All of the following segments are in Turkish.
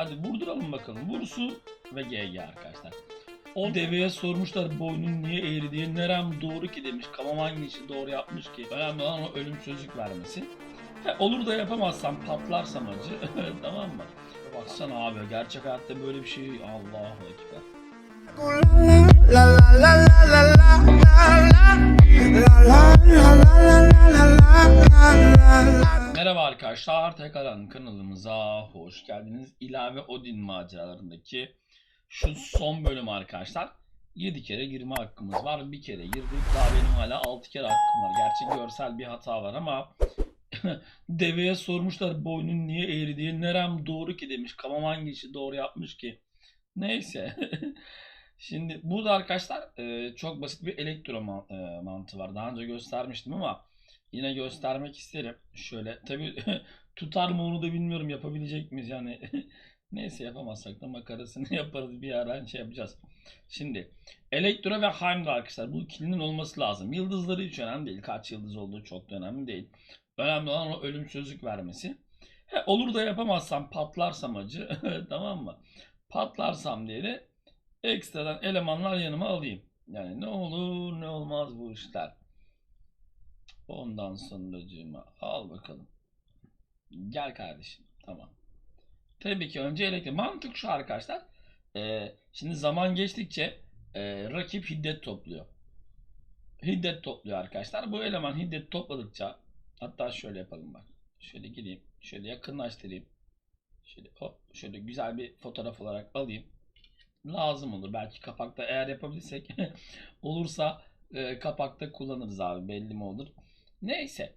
Hadi vurduralım bakalım. Vursu ve GG arkadaşlar. O deveye sormuşlar boynun niye eğri diye. Nerem doğru ki demiş. Kamam hangi işi doğru yapmış ki. Önemli olan o ölüm sözlük vermesi. He, olur da yapamazsam patlarsam acı. tamam mı? Baksana abi gerçek hayatta böyle bir şey Allahu Ekber. La la la la la la arkadaşlar, tekrardan kanalımıza hoş geldiniz. İlave Odin maceralarındaki şu son bölüm arkadaşlar. 7 kere girme hakkımız var. Bir kere girdik. Daha benim hala 6 kere hakkım var. Gerçi görsel bir hata var ama deveye sormuşlar boynun niye eğri diye. Nerem doğru ki demiş. Kamam hangi doğru yapmış ki. Neyse. Şimdi burada arkadaşlar e, çok basit bir elektro e, mantığı var. Daha önce göstermiştim ama yine göstermek isterim. Şöyle tabi tutar mı onu da bilmiyorum yapabilecek miyiz yani. Neyse yapamazsak da makarasını yaparız bir ara şey yapacağız. Şimdi Elektro ve Heimdall arkadaşlar bu ikilinin olması lazım. Yıldızları hiç önemli değil. Kaç yıldız olduğu çok da önemli değil. Önemli olan o ölüm sözlük vermesi. He, olur da yapamazsam patlarsam acı tamam mı? Patlarsam diye de ekstradan elemanlar yanıma alayım. Yani ne olur ne olmaz bu işler. Ondan sonracığıma al bakalım. Gel kardeşim. Tamam. Tabii ki önce elektrik. Mantık şu arkadaşlar. Ee, şimdi zaman geçtikçe e, rakip hiddet topluyor. Hiddet topluyor arkadaşlar. Bu eleman hiddet topladıkça hatta şöyle yapalım bak. Şöyle gideyim. Şöyle yakınlaştırayım. Şöyle hop şöyle güzel bir fotoğraf olarak alayım. Lazım olur. Belki kapakta eğer yapabilirsek olursa e, kapakta kullanırız abi. Belli mi olur? Neyse.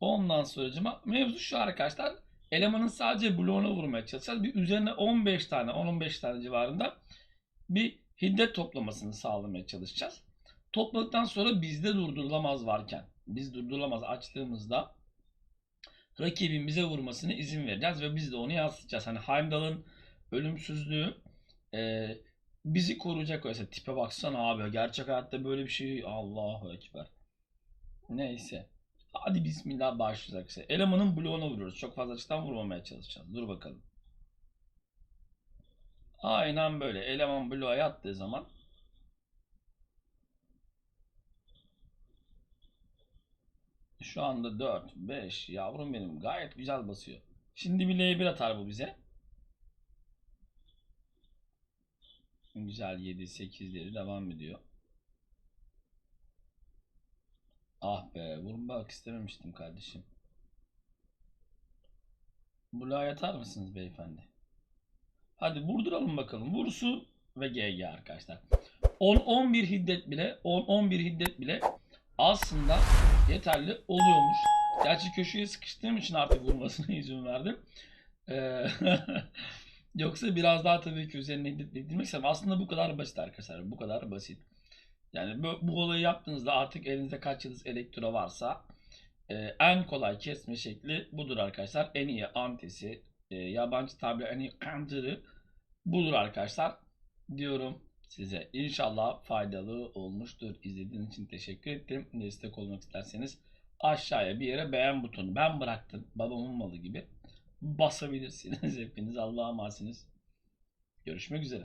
Ondan sonracıma mevzu şu arkadaşlar. Elemanın sadece bloğuna vurmaya çalışacağız. Bir üzerine 15 tane 10-15 tane civarında bir hiddet toplamasını sağlamaya çalışacağız. Topladıktan sonra bizde durdurulamaz varken biz durdurulamaz açtığımızda rakibin bize vurmasına izin vereceğiz ve biz de onu yansıtacağız. Hani Heimdall'ın ölümsüzlüğü e, bizi koruyacak oysa tipe baksana abi gerçek hayatta böyle bir şey Allahu Ekber. Neyse. Hadi bismillah başlayacak. işte. Elemanın bloğuna vuruyoruz. Çok fazla açıdan vurmamaya çalışacağız. Dur bakalım. Aynen böyle. Eleman bloğa yattığı zaman şu anda 4, 5 yavrum benim gayet güzel basıyor. Şimdi bir L1 atar bu bize. Güzel 7, 8'leri devam ediyor. Ah be vurmak istememiştim kardeşim. Bloğa yatar mısınız beyefendi? Hadi vurduralım bakalım. Vursu ve GG arkadaşlar. 10-11 hiddet bile 10-11 hiddet bile aslında yeterli oluyormuş. Gerçi köşeye sıkıştığım için artık vurmasına izin verdim. Ee, Yoksa biraz daha tabii ki üzerine hiddet istedim. Aslında bu kadar basit arkadaşlar. Bu kadar basit. Yani bu, bu olayı yaptığınızda artık elinizde kaç yıldız elektro varsa e, en kolay kesme şekli budur arkadaşlar. En iyi antisi, e, yabancı tabiri en iyi counter'ı budur arkadaşlar. Diyorum size. İnşallah faydalı olmuştur. İzlediğiniz için teşekkür ederim. Destek olmak isterseniz aşağıya bir yere beğen butonu. Ben bıraktım. Babamın malı gibi. Basabilirsiniz hepiniz. Allah'a emanetsiniz. Görüşmek üzere.